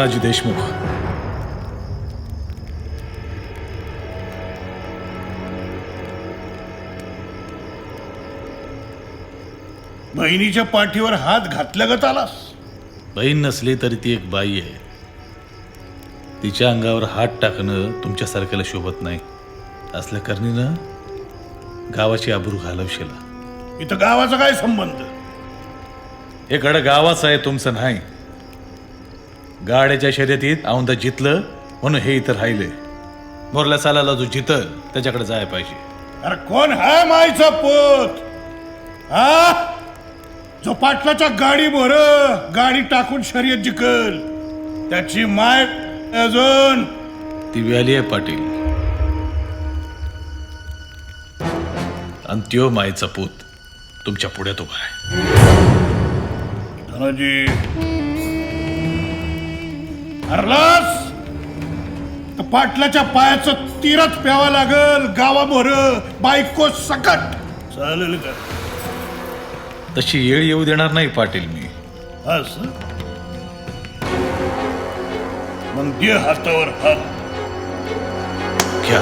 तानाजी देशमुख. बहिणीच्या पाठीवर हात घातल्या गत आलास बहीण नसली तरी ती एक बाई आहे. तिच्या अंगावर हात टाकणं तुमच्यासारख्याला शोभत नाही. असलं करणीनं गावाची आबरू घालवशील. इथं गावाचा काय संबंध? हे कड गावाचं आहे तुमचं नाही. गाड्याच्या शर्यतीत औंदा जितलं म्हणून हे इथं राहिले. मोरल्या सालाला जो जितल त्याच्याकडे जायला पाहिजे. अरे कोण हा मायचा पोत? हा? जो पाटलाच्या गाडी भर गाडी टाकून शर्यत जिकल त्याची माय अजून. ती व्याली आहे पाटील. आणि त्यो मायचा पूत तुमच्या पुढ्यात उभा आहे. धनाजी हरलास? तर पाटलाच्या पायाचं तीरच प्यावा लागल गावाभर बायको सकट. चालेल का? तशी येळ येऊ देणार नाही पाटील मी. अस मग दे हातावर हात. घ्या.